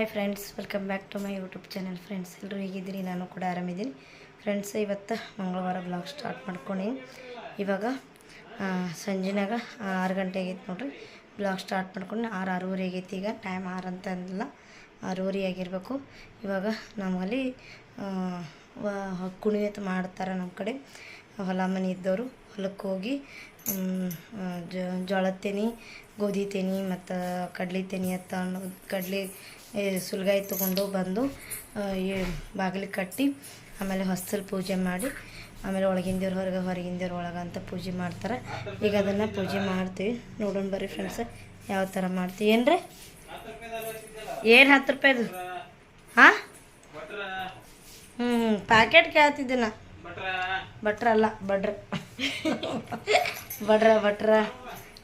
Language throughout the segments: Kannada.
Hi friends, welcome back to my YouTube channel friends. ಎಲ್ಲರೂ ಹೇಗಿದ್ದೀರಿ? ನಾನು ಕೂಡ ಆರಾಮಿದ್ದೀನಿ. ಫ್ರೆಂಡ್ಸ್, ಇವತ್ತು ಮಂಗಳವಾರ ಬ್ಲಾಗ್ ಸ್ಟಾರ್ಟ್ ಮಾಡ್ಕೊಂಡು ಇವಾಗ ಸಂಜೆನಾಗ ಆರು ಗಂಟೆ ಆಗೈತೆ ನೋಡ್ರಿ. ಬ್ಲಾಗ್ ಸ್ಟಾರ್ಟ್ ಮಾಡ್ಕೊಂಡು ಆರು ಆರೂವರೆ ಆಗೈತಿ ಈಗ. ಟೈಮ್ ಆರು ಅಂತ ಅಂದಿಲ್ಲ ಆರೂವರೆ ಆಗಿರಬೇಕು. ಇವಾಗ ನಮ್ಮಲ್ಲಿ ಕುಣಿಯತ್ ಮಾಡ್ತಾರೆ ನಮ್ಮ ಕಡೆ. ಹೊಲ ಮನೆ ಇದ್ದವರು. ಹೊಲಕ್ಕೆ ಹೋಗಿ ಜೋಳದ ತೆನಿ ಗೋಧಿ ತೆನಿ ಮತ್ತು ಕಡ್ಲೆ ತೆನಿ ಅಂತ ಕಡ್ಲೆ ಸುಲ್ಗಾಯಿ ತೊಗೊಂಡು ಬಂದು ಬಾಗಿಲಿಗೆ ಕಟ್ಟಿ ಆಮೇಲೆ ಹೊಸ್ತಲ್ ಪೂಜೆ ಮಾಡಿ ಆಮೇಲೆ ಒಳಗಿಂದೇವ್ರ ಹೊರಗೆ ಹೊರಗಿಂದೇವ್ರ ಒಳಗೆ ಅಂತ ಪೂಜೆ ಮಾಡ್ತಾರೆ. ಈಗ ಅದನ್ನು ಪೂಜೆ ಮಾಡ್ತೀವಿ. ನೋಡೋಣ ಬರ್ರಿ ಫ್ರೆಂಡ್ಸ್ ಯಾವ ಥರ ಮಾಡ್ತೀವಿ. ಏನ್ರಿ? ಏನು ಹತ್ತು ರೂಪಾಯಿದು ಹಾಂ? ಹ್ಞೂ ಪ್ಯಾಕೆಟ್ ಕೇಳ್ತಿದ್ದೆ ನಾ. ಭಟ್ರ. ಅಲ್ಲ ಬಡ್ರ ಬಟ್ರ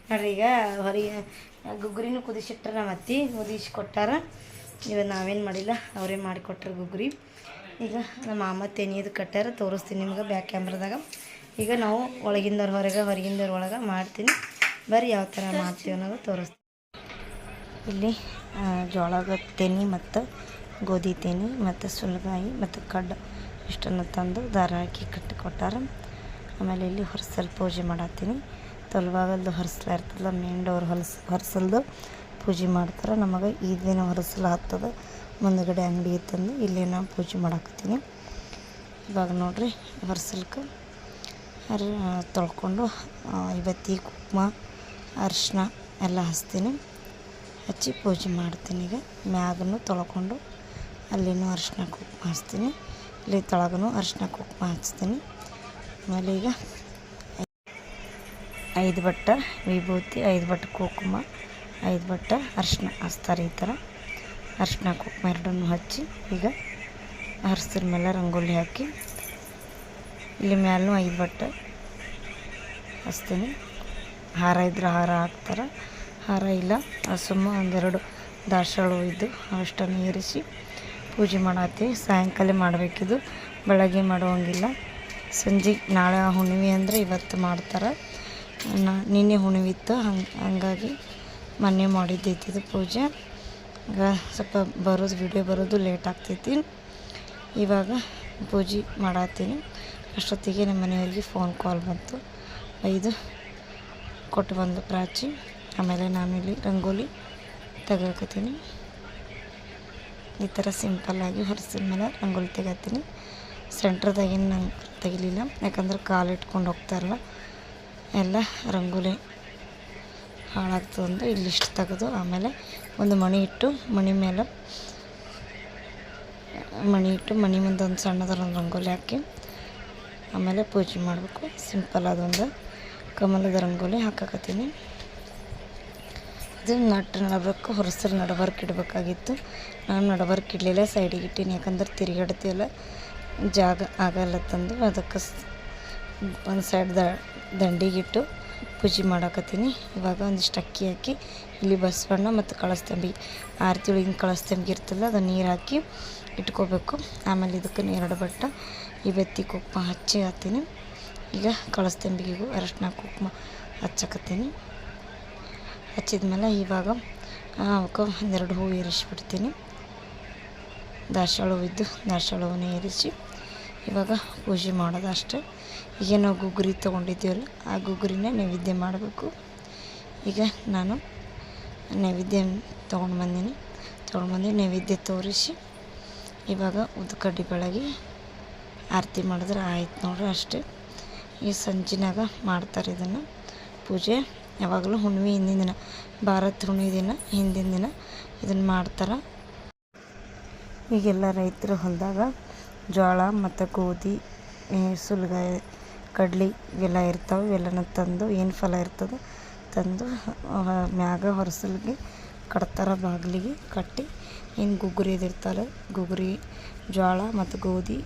ನೋಡ್ರೀಗ ನೋಡ್ರಿ ಈಗ ಹೊರಗೆ ಗುಗ್ರಿನೂ ಕುದಿಸಿಟ್ರ ನಮ್ಮ ಅತ್ತಿ ಕುದಿಸಿ ಕೊಟ್ಟಾರ. ಇವ ನಾವೇನು ಮಾಡಿಲ್ಲ, ಅವರೇ ಮಾಡಿಕೊಟ್ರು ಗುಗ್ರಿ ಈಗ ನಮ್ಮ ಮಾಮ ತೆನಿಯದು ಕಟ್ಟಾರ, ತೋರಿಸ್ತೀನಿ ನಿಮ್ಗೆ ಬ್ಯಾಕ್ ಕ್ಯಾಮ್ರದಾಗ ಈಗ ನಾವು ಒಳಗಿಂದವ್ರ ಹೊರಗೆ, ಹೊರಗಿಂದವ್ರ ಒಳಗೆ ಮಾಡ್ತೀನಿ. ಬರ್ರಿ ಯಾವ ಥರ ಮಾಡ್ತೀವಿ ಅನ್ನೋದು ತೋರಿಸ್ತೀನಿ. ಇಲ್ಲಿ ಜೋಳದ ತೆನಿ ಮತ್ತು ಗೋಧಿ ತೆನಿ ಮತ್ತು ಸುಲಗಾಯಿ ಮತ್ತು ಕಡ್ಡು ಇಷ್ಟನ್ನು ತಂದು ದಾರ ಹಾಕಿ ಕಟ್ಟಿ ಕೊಟ್ಟಾರ. ಆಮೇಲೆ ಇಲ್ಲಿ ಹೊರಸಲ್ ಪೂಜೆ ಮಾಡತ್ತೀನಿ. ತೊಲ್ವಾಗಲ್ದು ಹೊರಸಲ ಇರ್ತದಲ್ಲ ಮೇಂಡವ್ರು ಹೊಲಸ, ಹೊರಸಲ್ದು ಪೂಜೆ ಮಾಡ್ತಾರೆ. ನಮಗೆ ಈ ದಿನ ಹೊರಸಲ ಹತ್ತದ. ಮುಂದುಗಡೆ ಅಂಗಡಿ ತಂದು ಇಲ್ಲಿ ನಾವು ಪೂಜೆ ಮಾಡಾಕತ್ತೀನಿ. ಇವಾಗ ನೋಡ್ರಿ ಹೊರ್ಸಲ್ಕ ತೊಳ್ಕೊಂಡು ಇವತ್ತಿ ಕುಕ್ಮ ಅರಿಶಿನ ಎಲ್ಲ ಹಚ್ತೀನಿ. ಹಚ್ಚಿ ಪೂಜೆ ಮಾಡ್ತೀನಿ ಈಗ. ಮ್ಯಾಗನು ತೊಳ್ಕೊಂಡು ಅಲ್ಲಿನೂ ಅರಿಶಿನ ಕುಕ್ಮ ಹಚ್ತೀನಿ. ಇಲ್ಲಿ ತೊಳಗೂ ಅರಿಶಿನ ಕುಕ್ಮ ಹಚ್ತೀನಿ. ಆಮೇಲೆ ಈಗ ಐದು ಬಟ್ಟ ವಿಭೂತಿ, ಐದು ಬಟ್ಟ ಕುಂಕುಮ, ಐದು ಬಟ್ಟ ಅರಿಶಿನ ಹಚ್ತಾರೆ ಈ ಥರ. ಅರಿಶಿನ ಕುಂಕುಮ ಎರಡನ್ನು ಹಚ್ಚಿ ಈಗ ಹರ್ಸಿದ ಮೇಲೆ ರಂಗೋಲಿ ಹಾಕಿ ಇಲ್ಲಿ ಮ್ಯಾಲೂ ಐದು ಬಟ್ಟ ಹಚ್ತೀನಿ. ಹಾರ ಇದ್ರೆ ಹಾರ ಹಾಕ್ತಾರೆ. ಹಾರ ಇಲ್ಲ ಸುಮ್ಮ ಒಂದೆರಡು ದಾಸವಾಳ ಇದ್ದು ಅಷ್ಟನ್ನು ಏರಿಸಿ ಪೂಜೆ ಮಾಡತ್ತೀವಿ ಸಾಯಂಕಾಲ ಮಾಡಬೇಕಿದು, ಬೆಳಗ್ಗೆ ಮಾಡುವಂಗಿಲ್ಲ. ಸಂಜೆ, ನಾಳೆ ಹುಣ್ಣಿಮೆ ಅಂದರೆ ಇವತ್ತು ಮಾಡ್ತಾರೆ. ನಿನ್ನೆ ಹುಣ್ಣಿಮೆ ಇತ್ತು, ಹಂಗೆ, ಹಂಗಾಗಿ ಮೊನ್ನೆ ಮಾಡಿದ್ದೈತಿ ಇದು ಪೂಜೆ. ಈಗ ಸ್ವಲ್ಪ ಬರೋದು ವಿಡಿಯೋ ಬರೋದು ಲೇಟ್ ಆಗ್ತೈತಿ. ಇವಾಗ ಪೂಜೆ ಮಾಡತ್ತೀನಿ. ಅಷ್ಟೊತ್ತಿಗೆ ನಮ್ಮ ಮನೆಯವ್ರಿಗೆ ಫೋನ್ ಕಾಲ್ ಬಂತು. ಐದು ಕೊಟ್ಟು ಬಂದು ಪ್ರಾಚಿ ಆಮೇಲೆ ನಾನು ಇಲ್ಲಿ ರಂಗೋಲಿ ತೆಗಿಯಕತ್ತೀನಿ. ಈ ಥರ ಸಿಂಪಲ್ಲಾಗಿ ಹೊರಸಿದ ಮೇಲೆ ರಂಗೋಲಿ ತೆಗಿತೀನಿ ಸೆಂಟ್ರದಾಗೇನು ನಂಗೆ ತೆಗಿಲಿಲ್ಲ. ಯಾಕಂದ್ರೆ ಕಾಲು ಇಟ್ಕೊಂಡು ಹೋಗ್ತಾರಲ್ಲ ಎಲ್ಲ ರಂಗೋಲಿ ಹಾಳಾಗ್ತದೆ ಇಲ್ಲಿ ಇಲ್ಲಿಷ್ಟು ತೆಗೆದು ಆಮೇಲೆ ಒಂದು ಮಣಿ ಇಟ್ಟು ಮಣಿ ಮೇಲೆ, ಮಣಿ ಇಟ್ಟು ಮಣಿ ಮುಂದೆ ಒಂದು ಸಣ್ಣದರ ಒಂದು ರಂಗೋಲಿ ಹಾಕಿ ಆಮೇಲೆ ಪೂಜೆ ಮಾಡಬೇಕು. ಸಿಂಪಲ್ ಅದೊಂದು ಕಮಲದ ರಂಗೋಲಿ ಹಾಕಕತ್ತೀನಿ. ಇದು ನಟ್ಟು ನಡಬೇಕು, ಹೊರಸರು ನಡಬರ್ಕ್ ಇಡಬೇಕಾಗಿತ್ತು. ನಾನು ನಡಬರ್ಕ್ ಇಡಲಿಲ್ಲ ಸೈಡಿಗೆ ಇಟ್ಟೀನಿ. ಯಾಕಂದ್ರೆ ತಿರುಗಾಡ್ತೀವಲ್ಲ ಜಾಗ ಆಗಲ್ಲ ತಂದು ಅದಕ್ಕೆ ಒಂದು ಸೈಡ್ ದ ದಂಡಿಗಿಟ್ಟು ಪೂಜೆ ಮಾಡಾಕತ್ತೀನಿ. ಇವಾಗ ಒಂದಿಷ್ಟು ಅಕ್ಕಿ ಹಾಕಿ, ಇಲ್ಲಿ ಬಸವಣ್ಣ ಮತ್ತು ಕಳಸ್ತಂಬಿ. ಆರತಿ ಒಳಗಿನ ಕಳಸ್ತಂಬಿ ಇರ್ತಲ್ಲ ಅದು ನೀರು ಹಾಕಿ ಇಟ್ಕೋಬೇಕು. ಆಮೇಲೆ ಇದಕ್ಕೆ ಎರಡು ಬಟ್ಟ ಇವತ್ತಿ ಕುಕ್ಮ ಹಚ್ಚಿ ಹಾಕ್ತೀನಿ. ಈಗ ಕಳಸ್ತಂಬಿಗೂ ಅರಶಿನ ಕುಕ್ಮ ಹಚ್ಚಕತ್ತೀನಿ. ಹಚ್ಚಿದ್ಮೇಲೆ ಇವಾಗ ಅವಕ್ಕೆ ಒಂದೆರಡು ಹೂವು ಏರಿಸಿಬಿಡ್ತೀನಿ. ದಾಸವಾಳ ಇದ್ದು ಹೂವನ್ನ ಏರಿಸಿ ಇವಾಗ ಪೂಜೆ ಮಾಡೋದು ಅಷ್ಟೇ. ಈಗ ನಾವು ಗುಗ್ರಿ ತೊಗೊಂಡಿದ್ದೀವಲ್ಲ, ಆ ಗುಗ್ರಿನೇ ನೈವೇದ್ಯ ಮಾಡಬೇಕು. ಈಗ ನಾನು ನೈವೇದ್ಯ ತೊಗೊಂಡು ಬಂದೀನಿ. ತೊಗೊಂಡು ಬಂದು ನೈವೇದ್ಯ ತೋರಿಸಿ, ಇವಾಗ ಉದ್ಕಡ್ಡಿ ಬೆಳಗ್ಗೆ ಆರತಿ ಮಾಡಿದ್ರೆ ಆಯ್ತು ನೋಡ್ರಿ ಅಷ್ಟೇ. ಈ ಸಂಜಿನಾಗ ಮಾಡ್ತಾರೆ ಇದನ್ನು ಪೂಜೆ. ಯಾವಾಗಲೂ ಹುಣ್ಣಿ ಹಿಂದಿನ ದಿನ, ಭಾರತ್ ಹುಣ್ಣಿಮೆ ದಿನ, ಹಿಂದಿನ ದಿನ ಇದನ್ನು ಮಾಡ್ತಾರೆ. ಈಗೆಲ್ಲ ರೈತರು ಹೊಲದಾಗ ಜೋಳ ಮತ್ತು ಗೋಧಿ ಸುಲ್ಗಾಯ, ಕಡ್ಲೆ ಇವೆಲ್ಲ ಇರ್ತಾವೆ. ಇವೆಲ್ಲನ ತಂದು ಏನು ಫಲ ಇರ್ತದೆ? ತಂದು ಮ್ಯಾಗ ಹೊರಸಲ್ಗೆ ಕಟ್ತಾರೆ ಬಾಗಿಲಿಗೆ ಕಟ್ಟಿ, ಏನು ಗುಗ್ರಿ ಇದಿರ್ತಾರೆ ಗುಗ್ರಿ ಜೋಳ ಮತ್ತು ಗೋಧಿ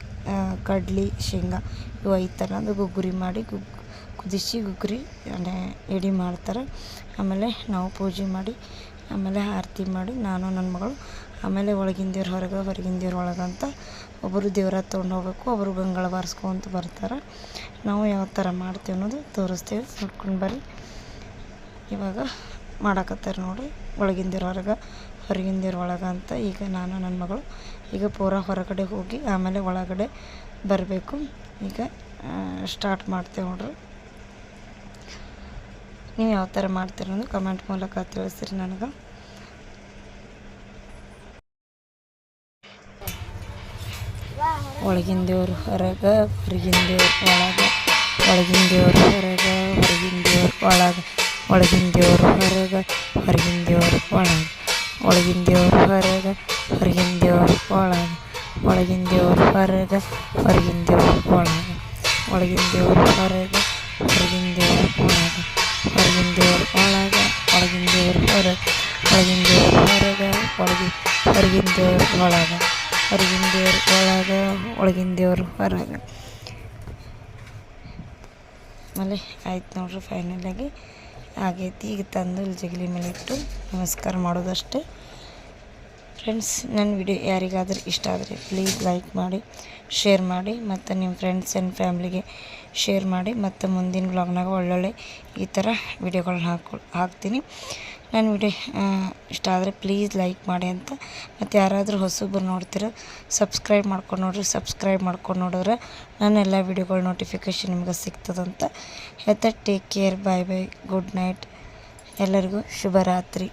ಕಡ್ಲಿ, ಶೇಂಗಾ, ಇವು ಐದು ಥರದ್ದು ಗುಗ್ರಿ ಮಾಡಿ ಗುಗ್, ಕುದಿಸಿ ಗುಗ್ರಿ ಎಡೆ ಮಾಡ್ತಾರೆ. ಆಮೇಲೆ ನಾವು ಪೂಜೆ ಮಾಡಿ, ಆಮೇಲೆ ಆರತಿ ಮಾಡಿ ನಾನು ನನ್ನ ಮಗಳು ಆಮೇಲೆ ಒಳಗಿನ ದೇವ್ರ ಹೊರಗೆ ಹೊರಗಿನ ದೇವ್ರ ಒಳಗೆ ಅಂತ ಒಬ್ಬರು ದೇವ್ರ ತೊಗೊಂಡು ಹೋಗ್ಬೇಕು ಒಬ್ಬರು ಗಂಗಳ ಬಾರಿಸ್ಕೊಂತ ಬರ್ತಾರೆ. ನಾವು ಯಾವ ಥರ ಮಾಡ್ತೀವಿ ಅನ್ನೋದು ತೋರಿಸ್ತೇವೆ. ನೋಡ್ಕೊಂಡು ಬರ್ರಿ. ಇವಾಗ ಮಾಡಾಕತ್ತಾರ ನೋಡಿರಿ. ಒಳಗಿನ ದೇವ್ರ ಹೊರಗೆ ಹೊರಗಿನ ದೇವ್ರ ಒಳಗೆ ಅಂತ ಈಗ ನಾನು ನನ್ನ ಮಗಳು ಈಗ ಪೂರ ಹೊರಗಡೆ ಹೋಗಿ ಆಮೇಲೆ ಒಳಗಡೆ ಬರಬೇಕು. ಈಗ ಸ್ಟಾರ್ಟ್ ಮಾಡ್ತೇವೆ ನೋಡ್ರಿ. ನೀವು ಯಾವ ಥರ ಮಾಡ್ತೀರ ಅನ್ನೋದು ಕಮೆಂಟ್ ಮೂಲಕ ತಿಳಿಸ್ರಿ ನನಗೆ. ಒಳಗಿನ ದೇವ್ರು ಹೊರಗೆ ಹೊರಗಿನ ದೇವ್ರು ಒಳಗೆ. ಒಳಗಿನ ದೇವ್ರು ಹೊರಗೆ ಹೊರಗಿನ ದೇವ್ರು ಒಳಗೆ. ಒಳಗಿನ ದೇವ್ರು ಹೊರಗೆ ಹೊರಗಿನ ದೇವ್ರು ಒಳಗೆ. ಒಳಗಿನ ದೇವ್ರು ಹೊರಗೆ ಹೊರಗಿನ ದೇವ್ರು ಒಳಗೆ. ಒಳಗಿನ ದೇವ್ರು ಹೊರಗೆ ಹೊರಗಿನ ದೇವ್ರು ಒಳಗೆ. ಒಳಗಿನ ದೇವ್ರು ಹೊರಗೆ ಹೊರಗಿನ ದೇವ್ರು ಒಳಗೆ. ಹೊರಗಿನ ದೇವ್ರು ಒಳಗೆ ಒಳಗಿನ ದೇವ್ರು ಹೊರಗೆ. ಒಳಗಿನ ದೇವ್ರು ಹೊರಗೆ ಒಳಗೆ ಹೊರಗಿನ ದೇವ್ರು ಒಳಗೆ. ಹೊರಗಿನ ದೇವ್ರು ಒಳಗೆ, ಒಳಗಿನ ದೇವ್ರು ಹೊರಗೆ. ಆಮೇಲೆ ಆಯ್ತು ನೋಡ್ರಿ ಫೈನಲಾಗಿ ಆಗೈತಿ, ಈಗ ತಂದು ಜಗಲಿ ಮೇಲೆ ಇಟ್ಟು ನಮಸ್ಕಾರ ಮಾಡೋದಷ್ಟೇ. ಫ್ರೆಂಡ್ಸ್ ನನ್ನ ವಿಡಿಯೋ ಯಾರಿಗಾದರೂ ಇಷ್ಟ ಆದರೆ ಪ್ಲೀಸ್ ಲೈಕ್ ಮಾಡಿ ಶೇರ್ ಮಾಡಿ, ಮತ್ತು ನಿಮ್ಮ ಫ್ರೆಂಡ್ಸ್ ಆ್ಯಂಡ್ ಫ್ಯಾಮ್ಲಿಗೆ ಶೇರ್ ಮಾಡಿ, ಮತ್ತು ಮುಂದಿನ ಬ್ಲಾಗ್ನಾಗ ಒಳ್ಳೊಳ್ಳೆ ಈ ಥರ ವಿಡಿಯೋಗಳನ್ನ ಹಾಕೊ, ಹಾಕ್ತೀನಿ. ನನ್ನ ವಿಡಿಯೋ ಇಷ್ಟ ಆದರೆ ಪ್ಲೀಸ್ ಲೈಕ್ ಮಾಡಿ ಅಂತ. ಮತ್ತು ಯಾರಾದರೂ ಹೊಸಬ್ರು ನೋಡ್ತೀರ ಸಬ್ಸ್ಕ್ರೈಬ್ ಮಾಡ್ಕೊಂಡು ನೋಡ್ರಿ ಸಬ್ಸ್ಕ್ರೈಬ್ ಮಾಡ್ಕೊಂಡು ನೋಡಿದ್ರೆ ನನ್ನ ಎಲ್ಲ ವಿಡಿಯೋಗಳ ನೋಟಿಫಿಕೇಷನ್ ನಿಮ್ಗೆ ಸಿಗ್ತದಂತ. ಹೇಳ್ತಾ take care bye bye good night ಎಲ್ಲರಿಗೂ ಶುಭರಾತ್ರಿ.